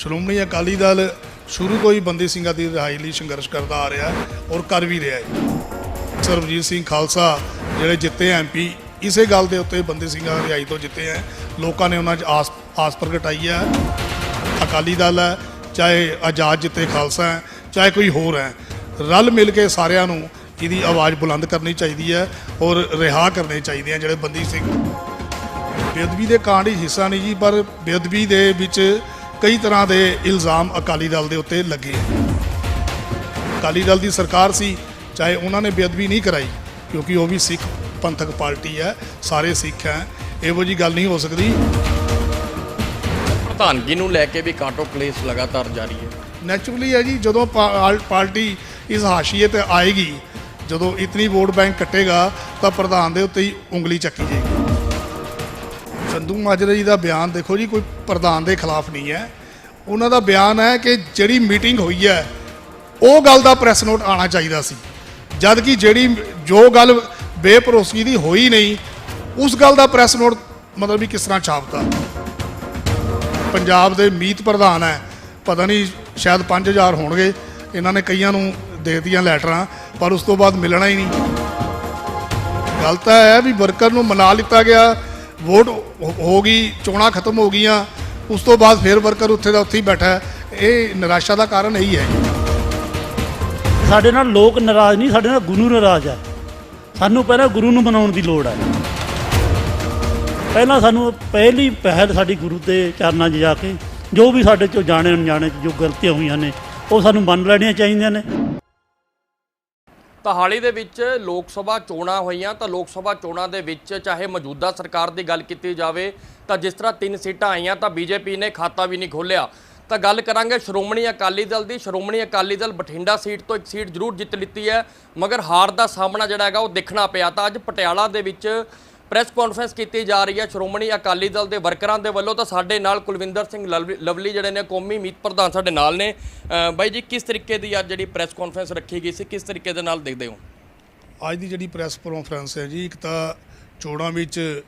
ਸ਼੍ਰੋਮਣੀ ਅਕਾਲੀ ਦਲ ਸ਼ੁਰੂ ਤੋਂ ਹੀ ਬੰਦੀ ਸਿੰਘਾਂ ਦੀ ਰਿਹਾਈ ਲਈ ਸੰਘਰਸ਼ ਕਰਦਾ ਆ ਰਿਹਾ ਔਰ ਕਰ ਵੀ ਰਿਹਾ ਹੈ। ਸਰਬਜੀਤ ਸਿੰਘ ਖਾਲਸਾ ਜਿਹੜੇ ਜਿੱਤੇ ਐਮਪੀ ਇਸੇ ਗੱਲ ਦੇ ਉੱਤੇ ਬੰਦੀ ਸਿੰਘਾਂ ਦੀ ਰਿਹਾਈ ਤੋਂ ਜਿੱਤੇ ਹੈ ਲੋਕਾਂ ਨੇ ਉਹਨਾਂ 'ਚ ਆਸ ਆਸ ਪ੍ਰਗਟਾਈ ਹੈ। ਅਕਾਲੀ ਦਲ ਹੈ, ਚਾਹੇ ਆਜ਼ਾਦ ਜਿੱਤੇ ਖਾਲਸਾ ਹੈ, ਚਾਹੇ ਕੋਈ ਹੋਰ ਹੈ। ਰਲ ਮਿਲ ਕੇ ਸਾਰਿਆਂ ਨੂੰ ਇਹਦੀ ਆਵਾਜ਼ ਬੁਲੰਦ ਕਰਨੀ ਚਾਹੀਦੀ ਹੈ ਔਰ ਰਿਹਾ ਕਰਨੇ ਚਾਹੀਦੇ ਆ ਜਿਹੜੇ ਬੰਦੀ ਸਿੰਘ। ਬੇਅਦਬੀ ਦੇ ਕਾਂਡ ਹੀ ਹਿੱਸਾ ਨਹੀਂ ਜੀ, ਪਰ ਬੇਅਦਬੀ ਦੇ ਵਿੱਚ ਕਈ ਤਰ੍ਹਾਂ ਦੇ ਇਲਜ਼ਾਮ ਅਕਾਲੀ ਦਲ ਦੇ ਉੱਤੇ ਲੱਗੇ। ਅਕਾਲੀ ਦਲ ਦੀ ਸਰਕਾਰ ਸੀ ਚਾਹੇ ਉਹਨਾਂ ਨੇ ਬੇਅਦਬੀ ਨਹੀਂ ਕਰਾਈ ਕਿਉਂਕਿ ਉਹ ਵੀ ਸਿੱਖ ਪੰਥਕ ਪਾਰਟੀ ਹੈ ਸਾਰੇ ਸਿੱਖ ਹੈ ਇਹੋ ਜੀ ਗੱਲ ਨਹੀਂ ਹੋ ਸਕਦੀ। ਪ੍ਰਧਾਨਗੀ ਨੂੰ ਲੈ ਕੇ ਵੀ ਕਾਟੋ ਕਲੇਸ਼ ਲਗਾਤਾਰ ਜਾਰੀ ਹੈ। ਨੈਚੁਰਲੀ ਹੈ ਜੀ ਜਦੋਂ ਪਾਰਟੀ ਇਸ ਹਾਸ਼ੀਏ ਤੇ ਆਏਗੀ ਜਦੋਂ ਇਤਨੀ ਵੋਟ ਬੈਂਕ ਕੱਟੇਗਾ ਤਾਂ ਪ੍ਰਧਾਨ ਦੇ ਉੱਤੇ ਹੀ ਉਂਗਲੀ ਚੱਕੀ ਜਾਏਗੀ। ਸੰਧੂ ਮਾਜਰਾ ਜੀ ਦਾ ਬਿਆਨ ਦੇਖੋ ਜੀ ਕੋਈ ਪ੍ਰਧਾਨ ਦੇ ਖਿਲਾਫ ਨਹੀਂ ਹੈ। ਉਹਨਾਂ ਦਾ ਬਿਆਨ ਹੈ ਕਿ ਜਿਹੜੀ ਮੀਟਿੰਗ ਹੋਈ ਹੈ, ਉਹ ਗੱਲ ਦਾ ਪ੍ਰੈਸ ਨੋਟ ਆਣਾ ਚਾਹੀਦਾ ਸੀ। ਜਦ ਕਿ ਜਿਹੜੀ ਜੋ ਗੱਲ ਬੇਭਰੋਸਗੀ ਦੀ ਹੋਈ ਨਹੀਂ, ਉਸ ਗੱਲ ਦਾ ਪ੍ਰੈਸ ਨੋਟ ਮਤਲਬ ਵੀ ਕਿਸ ਤਰ੍ਹਾਂ ਛਾਪਤਾ। ਪੰਜਾਬ ਦੇ ਮੀਤ ਪ੍ਰਧਾਨ ਹੈ, ਪਤਾ ਨਹੀਂ, ਸ਼ਾਇਦ 5000 ਹੋਣਗੇ, ਇਹਨਾਂ ਨੇ ਕਈਆਂ ਨੂੰ ਦੇਤੀਆਂ ਲੈਟਰਾਂ, ਪਰ ਉਸ ਤੋਂ ਬਾਅਦ ਮਿਲਣਾ ਹੀ ਨਹੀਂ। ਗੱਲ ਤਾਂ ਹੈ ਵੀ ਵਰਕਰ ਨੂੰ ਮਨਾ ਲਿੱਤਾ ਗਿਆ, ਵੋਟ ਹੋ- ਹੋ ਗਈ, ਚੋਣਾਂ ਖਤਮ ਹੋ ਗਈਆਂ ਉਸ ਤੋਂ ਬਾਅਦ ਫਿਰ ਵਰਕਰ ਉੱਥੇ ਦਾ ਉੱਥੇ ਹੀ ਬੈਠਾ ਹੈ। ਇਹ ਨਿਰਾਸ਼ਾ ਦਾ ਕਾਰਨ ਇਹੀ ਹੈ। ਸਾਡੇ ਨਾਲ ਲੋਕ ਨਾਰਾਜ਼ ਨਹੀਂ, ਸਾਡੇ ਨਾਲ ਗੁਰੂ ਨਾਰਾਜ਼ ਹੈ। ਸਾਨੂੰ ਪਹਿਲਾਂ ਗੁਰੂ ਨੂੰ ਮਨਾਉਣ ਦੀ ਲੋੜ ਹੈ। ਪਹਿਲਾਂ ਸਾਨੂੰ ਪਹਿਲੀ ਪਹਿਲ ਸਾਡੀ ਗੁਰੂ ਦੇ ਚਰਨਾਂ 'ਚ ਜਾ ਕੇ, ਜੋ ਵੀ ਸਾਡੇ ਚੋਂ ਜਾਣੇ ਅਣਜਾਣੇ 'ਚ ਜੋ ਗਲਤੀਆਂ ਹੋਈਆਂ ਨੇ, ਉਹ ਸਾਨੂੰ ਮੰਨ ਲੈਣੀਆਂ ਚਾਹੀਦੀਆਂ ਨੇ। ਹਾਲ ਹੀ ਦੇ ਵਿੱਚ ਲੋਕ ਸਭਾ ਚੋਣਾਂ ਹੋਈਆਂ, ਤਾਂ ਲੋਕ ਸਭਾ ਚੋਣਾਂ ਦੇ ਵਿੱਚ ਚਾਹੇ ਮੌਜੂਦਾ ਸਰਕਾਰ ਦੀ ਗੱਲ ਕੀਤੀ ਜਾਵੇ, ਤਾਂ ਜਿਸ ਤਰ੍ਹਾਂ ਤਿੰਨ ਸੀਟਾਂ ਆਈਆਂ, ਤਾਂ ਬੀਜੇਪੀ ਨੇ ਖਾਤਾ ਵੀ ਨਹੀਂ ਖੋਲ੍ਹਿਆ। ਤਾਂ ਗੱਲ ਕਰਾਂਗੇ ਸ਼੍ਰੋਮਣੀ ਅਕਾਲੀ ਦਲ ਦੀ। ਸ਼੍ਰੋਮਣੀ ਅਕਾਲੀ ਦਲ ਬਠਿੰਡਾ ਸੀਟ ਤੋਂ ਇੱਕ ਸੀਟ ਜ਼ਰੂਰ ਜਿੱਤ ਲਿੱਤੀ ਹੈ, ਮਗਰ ਹਾਰ ਦਾ ਸਾਹਮਣਾ ਜਿਹੜਾ ਹੈਗਾ ਉਹ ਦੇਖਣਾ ਪਿਆ। ਤਾਂ ਅੱਜ ਪਟਿਆਲਾ ਦੇ ਵਿੱਚ ਪ੍ਰੈਸ ਕਾਨਫਰੰਸ ਕੀਤੀ ਜਾ ਰਹੀ ਹੈ। ਸ਼੍ਰੋਮਣੀ ਅਕਾਲੀ ਦਲ ਦੇ ਵਰਕਰਾਂ ਦੇ ਵੱਲੋਂ ਤਾਂ ਸਾਡੇ ਨਾਲ ਕੁਲਵਿੰਦਰ ਸਿੰਘ ਲਵਲੀ ਲਵਲੀ ਜਿਹੜੇ ਨੇ, ਕੌਮੀ ਮੀਤ ਪ੍ਰਧਾਨ ਸਾਡੇ ਨਾਲ ਨੇ। ਬਾਈ ਜੀ, ਕਿਸ ਤਰੀਕੇ ਦੀ ਅੱਜ ਜਿਹੜੀ ਪ੍ਰੈਸ ਕਾਨਫਰੰਸ ਰੱਖੀ ਗਈ ਸੀ? ਕਿਸ ਤਰੀਕੇ ਦੇ ਨਾਲ ਦੇਖਦੇ ਹੋ? ਅੱਜ ਦੀ ਜਿਹੜੀ ਪ੍ਰੈਸ ਕਾਨਫਰੰਸ ਹੈ ਜੀ, ਇੱਕ ਤਾਂ ਚੋਣਾਂ ਵਿੱਚ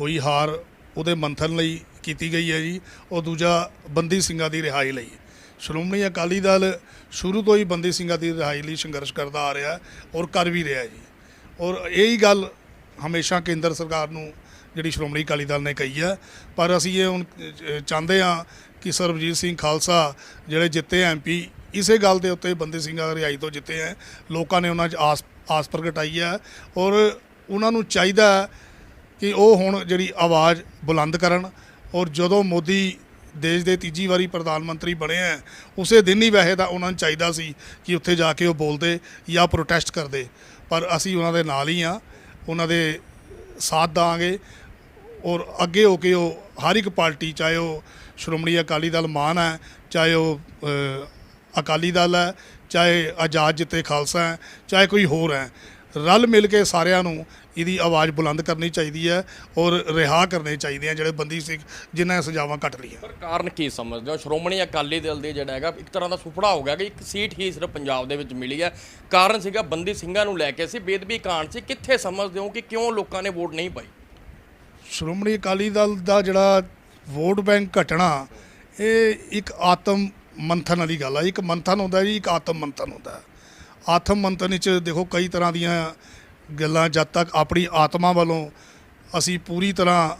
ਹੋਈ ਹਾਰ ਉਹਦੇ ਮੰਥਨ ਲਈ ਕੀਤੀ ਗਈ ਹੈ ਜੀ। ਉਹ ਦੂਜਾ ਬੰਦੀ ਸਿੰਘਾਂ ਦੀ ਰਿਹਾਈ ਲਈ। ਸ਼੍ਰੋਮਣੀ ਅਕਾਲੀ ਦਲ ਸ਼ੁਰੂ ਤੋਂ ਹੀ ਬੰਦੀ ਸਿੰਘਾਂ ਦੀ ਰਿਹਾਈ ਲਈ ਸੰਘਰਸ਼ ਕਰਦਾ ਆ ਰਿਹਾ ਔਰ ਕਰ ਵੀ ਰਿਹਾ ਜੀ। ਔਰ ਇਹੀ ਗੱਲ ਹਮੇਸ਼ਾ ਕੇਂਦਰ ਸਰਕਾਰ ਨੂੰ ਜਿਹੜੀ ਸ਼੍ਰੋਮਣੀ ਅਕਾਲੀ ਦਲ ਨੇ ਕਹੀ ਹੈ। ਪਰ ਅਸੀਂ ਇਹ ਹੁਣ ਚਾਹੁੰਦੇ ਹਾਂ ਕਿ ਸਰਬਜੀਤ ਸਿੰਘ ਖਾਲਸਾ ਜਿਹੜੇ ਜਿੱਤੇ ਐਮਪੀ ਇਸੇ ਗੱਲ ਦੇ ਉੱਤੇ ਬੰਦੀ ਸਿੰਘਾਂ ਦੀ ਰਿਹਾਈ ਤੋਂ ਜਿੱਤੇ ਹੈ। ਲੋਕਾਂ ਨੇ ਉਹਨਾਂ 'ਚ ਆਸ ਆਸ ਪ੍ਰਗਟਾਈ ਹੈ ਔਰ ਉਹਨਾਂ ਨੂੰ ਚਾਹੀਦਾ ਹੈ ਕਿ ਉਹ ਹੁਣ ਜਿਹੜੀ ਆਵਾਜ਼ ਬੁਲੰਦ ਕਰਨ ਔਰ ਜਦੋਂ ਮੋਦੀ ਦੇਸ਼ ਦੇ ਤੀਜੀ ਵਾਰੀ ਪ੍ਰਧਾਨ ਮੰਤਰੀ ਬਣੇ ਹੈ, ਉਸੇ ਦਿਨ ਹੀ ਵੈਸੇ ਤਾਂ ਉਹਨਾਂ ਨੂੰ ਚਾਹੀਦਾ ਸੀ ਕਿ ਉੱਥੇ ਜਾ ਕੇ ਉਹ ਬੋਲਦੇ ਜਾਂ ਪ੍ਰੋਟੈਸਟ ਕਰਦੇ। ਪਰ ਅਸੀਂ ਉਹਨਾਂ ਦੇ ਨਾਲ ਹੀ ਆ ਉਹਨਾਂ ਦੇ ਸਾਥ ਦਾਂਗੇ ਔਰ ਅੱਗੇ ਹੋ ਕੇ ਉਹ ਹਰ ਇੱਕ ਪਾਰਟੀ, ਚਾਹੇ ਉਹ ਸ਼੍ਰੋਮਣੀ ਅਕਾਲੀ ਦਲ ਮਾਨ ਹੈ, ਚਾਹੇ ਉਹ ਅਕਾਲੀ ਦਲ ਹੈ, ਚਾਹੇ ਆਜ਼ਾਦ ਜਿੱਤੇ ਖਾਲਸਾ ਹੈ, ਚਾਹੇ ਕੋਈ ਹੋਰ ਹੈ, ਰਲ ਮਿਲ ਕੇ ਸਾਰਿਆਂ ਨੂੰ ਇਹਦੀ ਆਵਾਜ਼ ਬੁਲੰਦ ਕਰਨੀ ਚਾਹੀਦੀ ਹੈ ਔਰ ਰਿਹਾ ਕਰਨੇ ਚਾਹੀਦੇ ਆ ਜਿਹੜੇ ਬੰਦੀ ਸਿੰਘ ਜਿਨ੍ਹਾਂ ਨੇ ਸਜ਼ਾਵਾਂ ਕੱਟ ਲਈਆਂ। ਪਰ ਕਾਰਨ ਕੀ ਸਮਝਦੇ ਹੋ? ਸ਼੍ਰੋਮਣੀ ਅਕਾਲੀ ਦਲ ਦੇ ਜਿਹੜਾ ਹੈਗਾ ਇੱਕ ਤਰ੍ਹਾਂ ਦਾ ਸੁਪਨਾ ਹੋ ਗਿਆ ਕਿ ਇੱਕ ਸੀਟ ਹੀ ਸਿਰਫ ਪੰਜਾਬ ਦੇ ਵਿੱਚ ਮਿਲੀ ਹੈ। ਕਾਰਨ ਸੀਗਾ ਬੰਦੀ ਸਿੰਘਾਂ ਨੂੰ ਲੈ ਕੇ ਸੀ ਬੇਦਬੀ ਕਾਂਡ ਸੀ। ਕਿੱਥੇ ਸਮਝਦੇ ਹੋ ਕਿ ਕਿਉਂ ਲੋਕਾਂ ਨੇ ਵੋਟ ਨਹੀਂ ਪਾਈ? ਸ਼੍ਰੋਮਣੀ ਅਕਾਲੀ ਦਲ ਦਾ ਜਿਹੜਾ ਵੋਟ ਬੈਂਕ ਘਟਣਾ ਇਹ ਇੱਕ ਆਤਮ ਮੰਥਨ ਵਾਲੀ ਗੱਲ ਹੈ ਇੱਕ ਮੰਥਨ ਹੁੰਦਾ ਜੀ ਇੱਕ ਆਤਮ ਮੰਥਨ ਹੁੰਦਾ। ਆਤਮ ਮੰਥਨ ਵਿੱਚ ਦੇਖੋ ਕਈ ਤਰ੍ਹਾਂ ਦੀਆਂ ਗੱਲਾਂ ਜਦ ਤੱਕ ਆਪਣੀ ਆਤਮਾ ਵੱਲੋਂ ਅਸੀਂ ਪੂਰੀ ਤਰ੍ਹਾਂ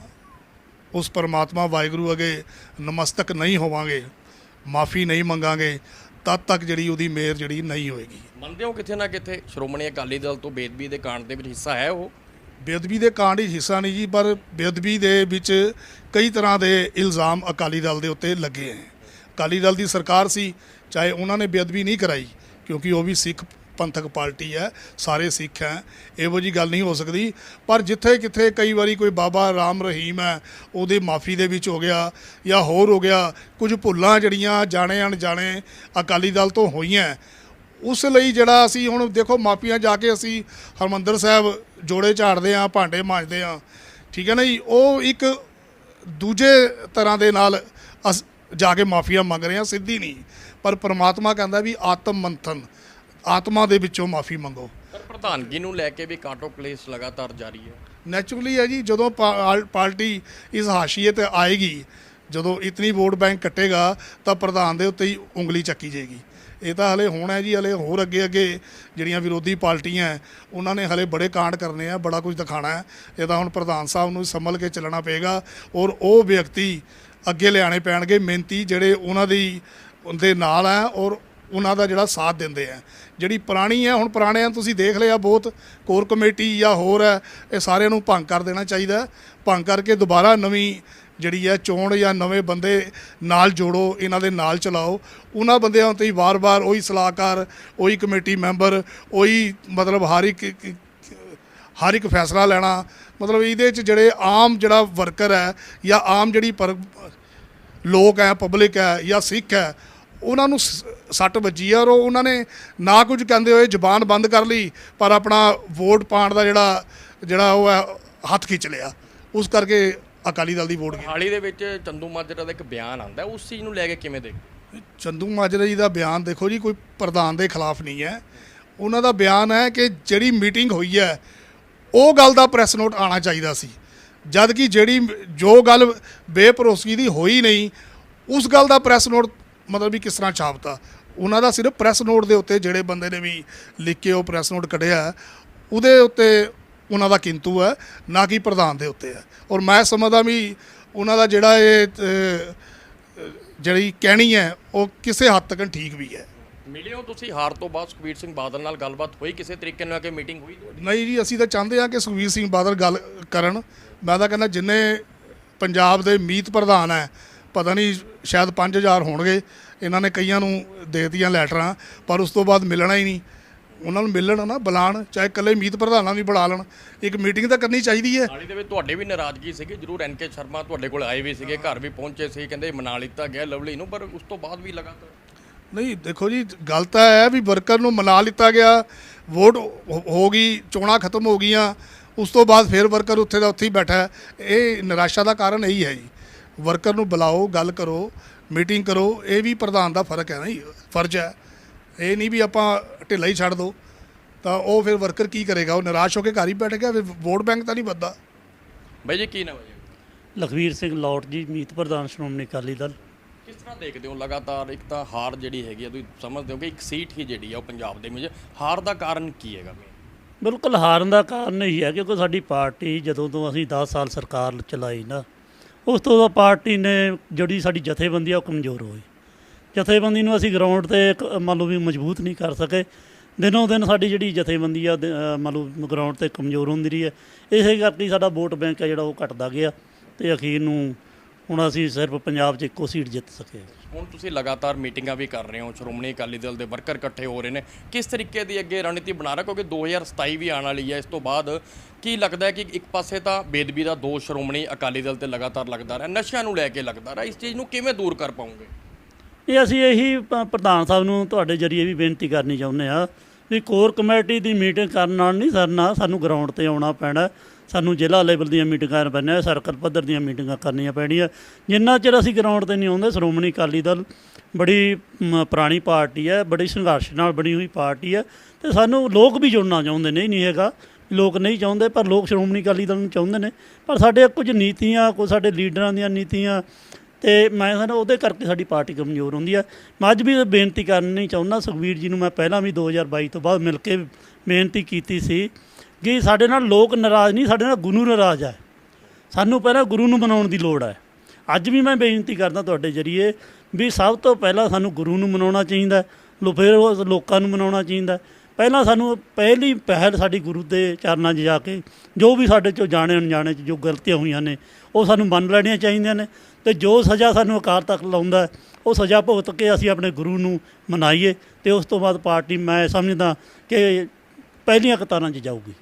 ਉਸ ਪਰਮਾਤਮਾ ਵਾਹਿਗੁਰੂ ਅਗੇ ਨਮਸਤਕ ਨਹੀਂ ਹੋਵਾਂਗੇ ਮਾਫੀ ਨਹੀਂ ਮੰਗਾਂਗੇ ਤਦ ਤੱਕ ਜਿਹੜੀ ਉਹਦੀ ਮਿਹਰ ਜਿਹੜੀ ਨਹੀਂ ਹੋਏਗੀ। ਮੰਨਦੇ ਹੋ ਕਿਥੇ ਨਾ ਕਿਥੇ ਸ਼੍ਰੋਮਣੀ ਅਕਾਲੀ ਦਲ ਤੋਂ ਬੇਦਬੀ ਦੇ ਕਾਂਡ ਦੇ ਵਿੱਚ ਹਿੱਸਾ ਹੈ ਉਹ? ਬੇਅਦਬੀ ਦੇ ਕਾਂਡ ਹੀ ਹਿੱਸਾ ਨਹੀਂ ਜੀ ਪਰ ਬੇਅਦਬੀ ਦੇ ਵਿੱਚ ਕਈ ਤਰ੍ਹਾਂ ਦੇ ਇਲਜ਼ਾਮ ਅਕਾਲੀ ਦਲ ਦੇ ਉੱਤੇ ਲੱਗੇ ਹੈ। ਅਕਾਲੀ ਦਲ ਦੀ ਸਰਕਾਰ ਸੀ ਚਾਹੇ ਉਹਨਾਂ ਨੇ ਬੇਅਦਬੀ ਨਹੀਂ ਕਰਾਈ ਕਿਉਂਕਿ ਉਹ ਵੀ ਸਿੱਖ ਪੰਥਕ ਪਾਰਟੀ ਹੈ, ਸਾਰੇ ਸਿੱਖ ਹੈ, ਇਹੋ ਜੀ ਗੱਲ ਨਹੀਂ ਹੋ ਸਕਦੀ। ਪਰ ਜਿੱਥੇ ਕਿੱਥੇ ਕਈ ਵਾਰੀ ਕੋਈ ਬਾਬਾ ਰਾਮ ਰਹੀਮ ਹੈ, ਉਹਦੇ ਮਾਫੀ ਦੇ ਵਿੱਚ ਹੋ ਗਿਆ ਜਾਂ ਹੋਰ ਹੋ ਗਿਆ, ਕੁਝ ਭੁੱਲਾਂ ਜਿਹੜੀਆਂ ਜਾਣੇ ਅਣਜਾਣੇ ਅਕਾਲੀ ਦਲ ਤੋਂ ਹੋਈਆਂ। ਉਸ ਲਈ ਜਿਹੜਾ ਅਸੀਂ ਹੁਣ ਦੇਖੋ ਮਾਪੀਆਂ ਜਾ ਕੇ ਅਸੀਂ ਹਰਮੰਦਰ ਸਾਹਿਬ ਜੋੜੇ ਝਾੜਦੇ ਆ ਭਾਂਡੇ ਮਾਂਜਦੇ ਆ ਠੀਕ ਹੈ ਨਾ ਜੀ? ਉਹ ਇੱਕ ਦੂਜੇ ਤਰ੍ਹਾਂ ਦੇ ਨਾਲ ਅਸ, ਜਾ ਕੇ ਮਾਫੀਆ ਮੰਗ ਰਹੇ ਆ ਸਿੱਧੀ ਨਹੀਂ। ਪਰ ਪ੍ਰਮਾਤਮਾ ਕਹਿੰਦਾ ਵੀ ਆਤਮ ਮੰਥਨ ਆਤਮਾ ਦੇ ਵਿੱਚੋਂ ਮਾਫੀ ਮੰਗੋ। ਪਰ ਪ੍ਰਧਾਨਗੀ ਨੂੰ ਲੈ ਕੇ ਵੀ ਕਾਟੋ ਕਲੇਸ਼ ਲਗਾਤਾਰ ਜਾਰੀ ਹੈ। ਨੈਚੁਰਲੀ ਹੈ ਜੀ ਜਦੋਂ ਪਾ- ਪਾਰਟੀ ਇਸ ਹਾਸ਼ੀਏ ਤੇ ਆਏਗੀ ਜਦੋਂ ਇਤਨੀ ਵੋਟ ਬੈਂਕ ਕੱਟੇਗਾ ਤਾਂ ਪ੍ਰਧਾਨ ਦੇ ਉੱਤੇ ਹੀ ਉਂਗਲੀ ਚੱਕੀ ਜਾਏਗੀ। ਇਹ ਤਾਂ ਹਲੇ ਹੋਣਾ ਹੈ ਜੀ ਹਲੇ ਹੋਰ ਅੱਗੇ ਅੱਗੇ ਜਿਹੜੀਆਂ ਵਿਰੋਧੀ ਪਾਰਟੀਆਂ ਹੈ, ਉਹਨਾਂ ਨੇ ਹਲੇ ਬੜੇ ਕਾਂਡ ਕਰਨੇ ਆ ਬੜਾ ਕੁਝ ਦਿਖਾਣਾ ਹੈ। ਇਹ ਤਾਂ ਹੁਣ ਪ੍ਰਧਾਨ ਸਾਹਿਬ ਨੂੰ ਸੰਭਲ ਕੇ ਚੱਲਣਾ ਪਏਗਾ ਔਰ ਉਹ ਵਿਅਕਤੀ ਅੱਗੇ ਲਿਆਣੇ ਪੈਣਗੇ ਮਿਹਨਤੀ ਜਿਹੜੇ ਉਹਨਾਂ ਦੀ ਉਹਦੇ ਨਾਲ ਹੈ ਔਰ ਉਹਨਾਂ ਦਾ ਜਿਹੜਾ ਸਾਥ ਦਿੰਦੇ ਆ। ਜਿਹੜੀ ਪੁਰਾਣੀ ਹੈ ਹੁਣ ਪੁਰਾਣਿਆਂ ਤੁਸੀਂ ਦੇਖ ਲਿਆ ਬਹੁਤ। ਕੋਰ ਕਮੇਟੀ ਜਾਂ ਹੋਰ ਹੈ ਇਹ ਸਾਰਿਆਂ ਨੂੰ ਭੰਗ ਕਰ ਦੇਣਾ ਚਾਹੀਦਾ। ਭੰਗ ਕਰਕੇ ਦੁਬਾਰਾ ਨਵੀਂ ਜਿਹੜੀ ਹੈ ਚੋਣ ਜਾਂ ਨਵੇਂ ਬੰਦੇ ਨਾਲ ਜੋੜੋ, ਇਹਨਾਂ ਦੇ ਨਾਲ ਚਲਾਓ। ਉਹਨਾਂ ਬੰਦਿਆਂ 'ਤੇ ਹੀ ਵਾਰ-ਵਾਰ ਉਹੀ ਸਲਾਹਕਾਰ, ਉਹੀ ਕਮੇਟੀ ਮੈਂਬਰ, ਉਹੀ ਮਤਲਬ ਹਰ ਇੱਕ ਹਰ ਇੱਕ ਫੈਸਲਾ ਲੈਣਾ। ਮਤਲਬ ਇਹਦੇ ਚ ਜਿਹੜੇ ਆਮ ਜਿਹੜਾ ਵਰਕਰ ਹੈ ਜਾਂ ਆਮ ਜਿਹੜੀ ਪਰ ਲੋਕ ਹੈ, ਪਬਲਿਕ ਹੈ ਜਾਂ ਸਿੱਖ ਹੈ ਉਹਨਾਂ ਨੂੰ ਸੱਟ ਵੱਜੀ ਔਰ ਉਹ ਉਹਨਾਂ ਨੇ ਨਾ ਕੁਝ ਕਹਿੰਦੇ ਹੋਏ ਜ਼ੁਬਾਨ ਬੰਦ ਕਰ ਲਈ ਪਰ ਆਪਣਾ ਵੋਟ ਪਾਉਣ ਦਾ ਜਿਹੜਾ ਜਿਹੜਾ ਉਹ ਹੈ ਹੱਥ ਖਿੱਚ ਲਿਆ। ਉਸ ਕਰਕੇ ਅਕਾਲੀ ਦਲ ਦੀ ਵੋਟ ਗਈ ਹਾਲੀ ਦੇ ਵਿੱਚ ਚੰਦੂ ਮਾਜਰਾ ਦਾ ਇੱਕ ਬਿਆਨ ਆਂਦਾ ਉਸ ਚੀਜ਼ ਨੂੰ ਲੈ ਕੇ ਕਿਵੇਂ ਦੇਖ ਚੰਦੂ ਮਾਜਰਾ ਜੀ ਦਾ ਬਿਆਨ ਦੇਖੋ ਜੀ ਕੋਈ ਪ੍ਰਧਾਨ ਦੇ ਖਿਲਾਫ ਨਹੀਂ ਹੈ। ਉਹਨਾਂ ਦਾ ਬਿਆਨ ਹੈ ਕਿ ਜਿਹੜੀ ਮੀਟਿੰਗ ਹੋਈ ਹੈ ਉਹ ਗੱਲ ਦਾ ਪ੍ਰੈਸ ਨੋਟ ਆਣਾ ਚਾਹੀਦਾ ਸੀ। ਜਦ ਕਿ ਜਿਹੜੀ ਜੋ ਗੱਲ ਬੇਭਰੋਸਗੀ ਦੀ ਹੋਈ ਨਹੀਂ ਉਸ ਗੱਲ ਦਾ ਪ੍ਰੈਸ ਨੋਟ ਮਤਲਬ ਵੀ ਕਿਸ ਤਰ੍ਹਾਂ ਛਾਪਤਾ। ਉਹਨਾਂ ਦਾ ਸਿਰਫ ਪ੍ਰੈਸ ਨੋਟ ਦੇ ਉੱਤੇ ਜਿਹੜੇ ਬੰਦੇ ਨੇ ਵੀ ਲਿਖ ਕੇ ਉਹ ਪ੍ਰੈਸ ਨੋਟ ਕੱਢਿਆ ਉਹਦੇ ਉੱਤੇ ਉਹਨਾਂ ਦਾ ਕਿੰਤੂ ਹੈ ਨਾ ਕਿ ਪ੍ਰਧਾਨ ਦੇ ਉੱਤੇ ਹੈ। ਔਰ ਮੈਂ ਸਮਝਦਾ ਵੀ ਉਹਨਾਂ ਦਾ ਜਿਹੜਾ ਇਹ ਜਿਹੜੀ ਕਹਿਣੀ ਹੈ ਉਹ ਕਿਸੇ ਹੱਦ ਤੱਕ ਠੀਕ ਵੀ ਹੈ। ਮਿਲੇ ਹੋ ਤੁਸੀਂ ਹਾਰ ਤੋਂ ਬਾਅਦ ਸੁਖਬੀਰ ਸਿੰਘ ਬਾਦਲ ਨਾਲ ਗੱਲਬਾਤ ਹੋਈ ਕਿਸੇ ਤਰੀਕੇ ਨਾਲ ਕਿ ਮੀਟਿੰਗ ਹੋਈ ਤੁਹਾਡੀ? ਨਹੀਂ ਜੀ ਅਸੀਂ ਤਾਂ ਚਾਹੁੰਦੇ ਹਾਂ ਕਿ ਸੁਖਬੀਰ ਸਿੰਘ ਬਾਦਲ ਗੱਲ ਕਰਨ। ਮੈਂ ਤਾਂ ਕਹਿੰਦਾ ਜਿੰਨੇ ਪੰਜਾਬ ਦੇ ਮੀਤ ਪ੍ਰਧਾਨ ਹੈ ਪਤਾ ਨਹੀਂ ਸ਼ਾਇਦ 5000 ਹੋਣਗੇ। ਇਹਨਾਂ ਨੇ ਕਈਆਂ ਨੂੰ ਦੇ ਦਿੱਤੀਆਂ ਲੈਟਰਾਂ ਪਰ ਉਸ ਤੋਂ ਬਾਅਦ ਮਿਲਣਾ ਹੀ ਨਹੀਂ। ਉਹਨਾਂ ਨੂੰ ਮਿਲਣ ਨਾ ਬੁਲਾਣ ਚਾਹੇ ਇਕੱਲੇ ਮੀਤ ਪ੍ਰਧਾਨਾਂ ਵੀ ਬੁਲਾ ਲੈਣ। ਇੱਕ ਮੀਟਿੰਗ ਤਾਂ ਕਰਨੀ ਚਾਹੀਦੀ ਹੈ। ਹਾਲੀ ਦੇ ਵਿੱਚ ਤੁਹਾਡੇ ਵੀ ਨਾਰਾਜ਼ਗੀ ਸੀਗੀ। ਜਰੂਰ ਐਨਕੇ ਸ਼ਰਮਾ ਤੁਹਾਡੇ ਕੋਲ ਆਏ ਵੀ ਸੀਗੇ ਘਰ ਵੀ ਪਹੁੰਚੇ ਸੀ ਕਹਿੰਦੇ ਮਨਾ ਲਿੱਤਾ ਗਿਆ ਲਵਲੀ ਨੂੰ ਪਰ ਉਸ ਤੋਂ ਬਾਅਦ ਵੀ ਲਗਾਤਾਰ ਨਹੀਂ ਦੇਖੋ ਜੀ ਗੱਲ ਤਾਂ ਹੈ ਵੀ ਵਰਕਰ ਨੂੰ ਮਨਾ ਲਿੱਤਾ ਗਿਆ। ਵੋਟ ਹੋ- ਹੋ ਗਈ ਚੋਣਾਂ ਖਤਮ ਹੋ ਗਈਆਂ। ਉਸ ਤੋਂ ਬਾਅਦ ਫਿਰ ਵਰਕਰ ਉੱਥੇ ਦਾ ਉੱਥੇ ਹੀ ਬੈਠਾ। ਇਹ ਨਿਰਾਸ਼ਾ ਦਾ ਕਾਰਨ ਇਹੀ ਹੈ ਜੀ। ਵਰਕਰ ਨੂੰ ਬੁਲਾਓ ਗੱਲ ਕਰੋ ਮੀਟਿੰਗ ਕਰੋ ਇਹ ਵੀ ਪ੍ਰਧਾਨ ਦਾ ਫ਼ਰਕ ਹੈ ਨਾ ਜੀ ਫਰਜ਼ ਹੈ। ਇਹ ਨਹੀਂ ਵੀ ਆਪਾਂ ਢਿੱਲਾ ਹੀ ਛੱਡ ਦੋ। ਤਾਂ ਉਹ ਫਿਰ ਵਰਕਰ ਕੀ ਕਰੇਗਾ? ਉਹ ਨਿਰਾਸ਼ ਹੋ ਕੇ ਘਰ ਹੀ ਬੈਠ ਗਿਆ ਫਿਰ ਵੋਟ ਬੈਂਕ ਤਾਂ ਨਹੀਂ ਵੱਧਦਾ। ਬਾਈ ਜੀ ਕੀ ਨਾਮ ਹੈ ਲਖਵੀਰ ਸਿੰਘ ਲੌਟ ਜੀ ਮੀਤ ਪ੍ਰਧਾਨ ਸ਼੍ਰੋਮਣੀ ਅਕਾਲੀ ਦਲ। ਕਿਸ ਤਰ੍ਹਾਂ ਦੇਖਦੇ ਹੋ ਲਗਾਤਾਰ ਇੱਕ ਤਾਂ ਹਾਰ ਜਿਹੜੀ ਹੈਗੀ ਆ ਤੁਸੀਂ ਸਮਝਦੇ ਹੋ ਕਿ ਇੱਕ ਸੀਟ ਹੀ ਜਿਹੜੀ ਆ ਉਹ ਪੰਜਾਬ ਦੇ ਵਿੱਚ ਹਾਰ ਦਾ ਕਾਰਨ ਕੀ ਹੈਗਾ? ਬਿਲਕੁਲ ਹਾਰਨ ਦਾ ਕਾਰਨ ਇਹੀ ਹੈ ਕਿਉਂਕਿ ਸਾਡੀ ਪਾਰਟੀ ਜਦੋਂ ਤੋਂ ਅਸੀਂ 10 ਸਾਲ ਸਰਕਾਰ ਚਲਾਈ ਨਾ ਉਸ ਤੋਂ ਬਾਅਦ ਪਾਰਟੀ ਨੇ ਜਿਹੜੀ ਸਾਡੀ ਜਥੇਬੰਦੀ ਆ ਉਹ ਕਮਜ਼ੋਰ ਹੋਈ। ਜਥੇਬੰਦੀ ਨੂੰ ਅਸੀਂ ਗਰਾਊਂਡ ਤੇ ਇੱਕ, ਮੰਨ ਲਓ ਵੀ ਮਜ਼ਬੂਤ ਨਹੀਂ ਕਰ ਸਕੇ। ਦਿਨੋਂ ਦਿਨ ਸਾਡੀ ਜਿਹੜੀ ਜਥੇਬੰਦੀ ਆ ਮੰਨ ਲਓ ਗਰਾਊਂਡ ਤੇ ਕਮਜ਼ੋਰ ਹੁੰਦੀ ਰਹੀ ਹੈ। ਇਸੇ ਕਰਕੇ ਸਾਡਾ ਵੋਟ ਬੈਂਕ ਹੈ ਜਿਹੜਾ ਉਹ ਘਟਦਾ ਗਿਆ ਤੇ ਅਖੀਰ ਨੂੰ ਹੁਣ ਅਸੀਂ ਸਿਰਫ ਪੰਜਾਬ 'ਚ ਇੱਕੋ ਸੀਟ ਜਿੱਤ ਸਕੇ ਹੁਣ ਤੁਸੀਂ ਲਗਾਤਾਰ ਮੀਟਿੰਗਾਂ ਵੀ ਕਰ ਰਹੇ ਹੋ ਸ਼੍ਰੋਮਣੀ ਅਕਾਲੀ ਦਲ ਦੇ ਵਰਕਰ ਇਕੱਠੇ ਹੋ ਰਹੇ ਨੇ। ਕਿਸ ਤਰੀਕੇ ਦੀ ਅੱਗੇ ਰਣਨੀਤੀ ਬਣਾ ਰਹੇ ਕਿਉਂਕਿ 2027 ਵੀ ਆਉਣ ਵਾਲੀ ਹੈ ਇਸ ਤੋਂ ਬਾਅਦ ਕੀ ਲੱਗਦਾ ਹੈ ਕਿ ਇੱਕ ਪਾਸੇ ਤਾਂ ਬੇਦਬੀ ਦਾ ਦੋਸ਼ ਸ਼੍ਰੋਮਣੀ ਅਕਾਲੀ ਦਲ ਤੇ ਲਗਾਤਾਰ ਲੱਗਦਾ ਰਿਹਾ ਨਸ਼ਿਆਂ ਨੂੰ ਲੈ ਕੇ ਲੱਗਦਾ ਰਿਹਾ। ਇਸ ਚੀਜ਼ ਨੂੰ ਕਿਵੇਂ ਦੂਰ ਕਰ ਪਾਉਂਗੇ? ਇਹ ਅਸੀਂ ਇਹੀ ਪ੍ਰਧਾਨ ਸਾਹਿਬ ਨੂੰ ਤੁਹਾਡੇ ਜਰੀਏ ਵੀ ਬੇਨਤੀ ਕਰਨੀ ਚਾਹੁੰਦੇ ਆ ਵੀ ਕੋਰ ਕਮੇਟੀ ਦੀ ਮੀਟਿੰਗ ਕਰਨ ਨਾਲ ਨਹੀਂ ਸਰਨਾ ਸਾਨੂੰ ਗਰਾਊਂਡ ਤੇ ਆਉਣਾ ਪੈਣਾ। ਸਾਨੂੰ ਜ਼ਿਲ੍ਹਾ ਲੈਵਲ ਦੀਆਂ ਮੀਟਿੰਗਾਂ ਕਰਨੀਆਂ ਸਰਕਲ ਪੱਧਰ ਦੀਆਂ ਮੀਟਿੰਗਾਂ ਕਰਨੀਆਂ ਪੈਣੀਆਂ। ਜਿੰਨਾ ਚਿਰ ਅਸੀਂ ਗਰਾਊਂਡ ਤੇ ਨਹੀਂ ਆਉਂਦੇ, ਸ਼੍ਰੋਮਣੀ ਅਕਾਲੀ ਦਲ ਬੜੀ ਪੁਰਾਣੀ ਪਾਰਟੀ ਹੈ, ਬੜੀ ਸੰਘਰਸ਼ ਨਾਲ ਬਣੀ ਹੋਈ ਪਾਰਟੀ ਹੈ ਤੇ ਸਾਨੂੰ ਲੋਕ ਵੀ ਜੁੜਨਾ ਚਾਹੁੰਦੇ ਨੇ ਨਹੀਂ ਹੈਗਾ ਲੋਕ ਨਹੀਂ ਚਾਹੁੰਦੇ, ਪਰ ਲੋਕ ਸ਼੍ਰੋਮਣੀ ਅਕਾਲੀ ਦਲ ਨੂੰ ਚਾਹੁੰਦੇ ਨੇ। ਪਰ ਸਾਡੇ ਕੁਝ ਨੀਤੀਆਂ, ਕੁਝ ਸਾਡੇ ਲੀਡਰਾਂ ਦੀਆਂ ਨੀਤੀਆਂ ਤੇ ਮੈਂ ਸਾਨੂੰ ਉਹਦੇ ਕਰਕੇ ਸਾਡੀ ਪਾਰਟੀ ਕਮਜ਼ੋਰ ਹੁੰਦੀ ਹੈ। ਮੈਂ ਅੱਜ ਵੀ ਬੇਨਤੀ ਕਰਨੀ ਚਾਹੁੰਦਾ ਸੁਖਵੀਰ ਜੀ ਨੂੰ ਮੈਂ ਪਹਿਲਾਂ ਵੀ 2022 ਤੋਂ ਬਾਅਦ ਮਿਲ ਕੇ ਬੇਨਤੀ ਕੀਤੀ ਸੀ ਕਿ ਸਾਡੇ ਨਾਲ ਲੋਕ ਨਾਰਾਜ਼ ਨਹੀਂ, ਸਾਡੇ ਨਾਲ ਗੁਰੂ ਨਾਰਾਜ਼ ਹੈ ਸਾਨੂੰ ਪਹਿਲਾਂ ਗੁਰੂ ਨੂੰ ਮਨਾਉਣ ਦੀ ਲੋੜ ਹੈ ਅੱਜ ਵੀ ਮੈਂ ਬੇਨਤੀ ਕਰਦਾ ਤੁਹਾਡੇ ਜਰੀਏ ਵੀ ਸਭ ਤੋਂ ਪਹਿਲਾਂ ਸਾਨੂੰ ਗੁਰੂ ਨੂੰ ਮਨਾਉਣਾ ਚਾਹੀਦਾ ਲੋ ਫਿਰ ਉਹ ਲੋਕਾਂ ਨੂੰ ਮਨਾਉਣਾ ਚਾਹੀਦਾ ਪਹਿਲਾਂ ਸਾਨੂੰ ਪਹਿਲੀ ਪਹਿਲ ਸਾਡੀ ਗੁਰੂ ਦੇ ਚਰਨਾਂ 'ਚ ਜਾ ਕੇ, ਜੋ ਵੀ ਸਾਡੇ ਚੋਂ ਜਾਣੇ ਅਣਜਾਣੇ 'ਚ ਜੋ ਗਲਤੀਆਂ ਹੋਈਆਂ ਨੇ, ਉਹ ਸਾਨੂੰ ਮੰਨ ਲੈਣੀਆਂ ਚਾਹੀਦੀਆਂ ਨੇ ਤੇ ਜੋ ਸਜ਼ਾ ਸਾਨੂੰ ਅਕਾਲ ਤੱਕ ਲਾਉਂਦਾ ਉਹ ਸਜ਼ਾ ਭੁਗਤ ਕੇ ਅਸੀਂ ਆਪਣੇ ਗੁਰੂ ਨੂੰ ਮਨਾਈਏ ਤੇ ਉਸ ਤੋਂ ਬਾਅਦ ਪਾਰਟੀ ਮੈਂ ਸਮਝਦਾ ਕਿ ਪਹਿਲੀਆਂ ਕਤਾਰਾਂ 'ਚ ਜਾਊਗੀ।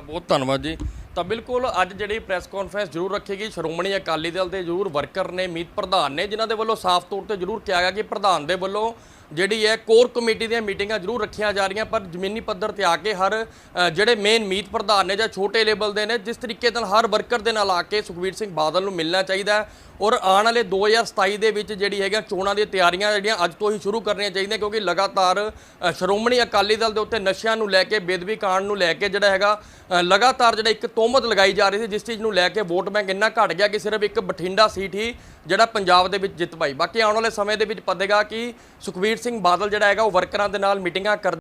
ਤਾਂ ਬਹੁਤ ਧੰਨਵਾਦ ਜੀ। ਤਾਂ ਬਿਲਕੁਲ ਅੱਜ ਜਿਹੜੀ ਪ੍ਰੈਸ ਕਾਨਫਰੰਸ ਜ਼ਰੂਰ ਰੱਖੇਗੀ ਸ਼੍ਰੋਮਣੀ ਅਕਾਲੀ ਦਲ ਦੇ ਜ਼ਰੂਰ ਵਰਕਰ ਨੇ, ਮੀਤ ਪ੍ਰਧਾਨ ਨੇ, ਜਿਨ੍ਹਾਂ ਦੇ ਵੱਲੋਂ ਸਾਫ਼ ਤੌਰ ਤੇ ਜ਼ਰੂਰ ਕਿਹਾ ਗਿਆ ਕਿ ਪ੍ਰਧਾਨ ਦੇ ਵੱਲੋਂ ਜਿਹੜੀ ਹੈ ਕੋਰ ਕਮੇਟੀ ਦੀਆਂ ਮੀਟਿੰਗਾਂ ਜ਼ਰੂਰ ਰੱਖੀਆਂ ਜਾ ਰਹੀਆਂ, ਪਰ ਜ਼ਮੀਨੀ ਪੱਧਰ ਤੇ ਆ ਕੇ ਹਰ ਜਿਹੜੇ ਮੇਨ ਮੀਤ ਪ੍ਰਧਾਨ ਨੇ ਜਾਂ ਛੋਟੇ ਲੈਵਲ ਦੇ ਨੇ, ਜਿਸ ਤਰੀਕੇ ਨਾਲ ਹਰ ਵਰਕਰ ਦੇ ਨਾਲ ਆ ਕੇ ਸੁਖਬੀਰ ਸਿੰਘ ਬਾਦਲ ਨੂੰ ਮਿਲਣਾ ਚਾਹੀਦਾ ਔਰ ਆਉਣ ਵਾਲੇ 2027 ਦੇ ਵਿੱਚ ਜਿਹੜੀ ਹੈਗਾ ਚੋਣਾਂ ਦੀਆਂ ਤਿਆਰੀਆਂ ਜਿਹੜੀਆਂ ਅੱਜ ਤੋਂ ਹੀ ਸ਼ੁਰੂ ਕਰਨੀਆਂ ਚਾਹੀਦੀਆਂ, ਕਿਉਂਕਿ ਲਗਾਤਾਰ ਸ਼੍ਰੋਮਣੀ ਅਕਾਲੀ ਦਲ ਦੇ ਉੱਤੇ ਨਸ਼ਿਆਂ ਨੂੰ ਲੈ ਕੇ, ਬੇਦਬੀ ਕਾਂਡ ਨੂੰ ਲੈ ਕੇ ਜਿਹੜਾ ਹੈਗਾ ਲਗਾਤਾਰ ਜਿਹੜਾ ਇੱਕ ਤੋਮਤ ਲਗਾਈ ਜਾ ਰਹੀ ਸੀ, ਜਿਸ ਚੀਜ਼ ਨੂੰ ਲੈ ਕੇ ਵੋਟ ਬੈਂਕ ਇੰਨਾ ਘਟ ਗਿਆ ਕਿ ਸਿਰਫ ਇੱਕ ਬਠਿੰਡਾ ਸੀਟ ਹੀ ਜਿਹੜਾ ਪੰਜਾਬ ਦੇ ਵਿੱਚ ਜਿੱਤ ਪਾਈ। ਬਾਕੀ ਆਉਣ ਵਾਲੇ ਸਮੇਂ ਦੇ ਵਿੱਚ ਪਤੇਗਾ ਕਿ ਸੁਖਬੀਰ ਸਿੰਘ ਬਾਦਲ ਜਿਹੜਾ ਹੈਗਾ, ਉਹ ਵਰਕਰਾਂ ਦੇ ਨਾਲ ਮੀਟਿੰਗਾਂ ਕਰ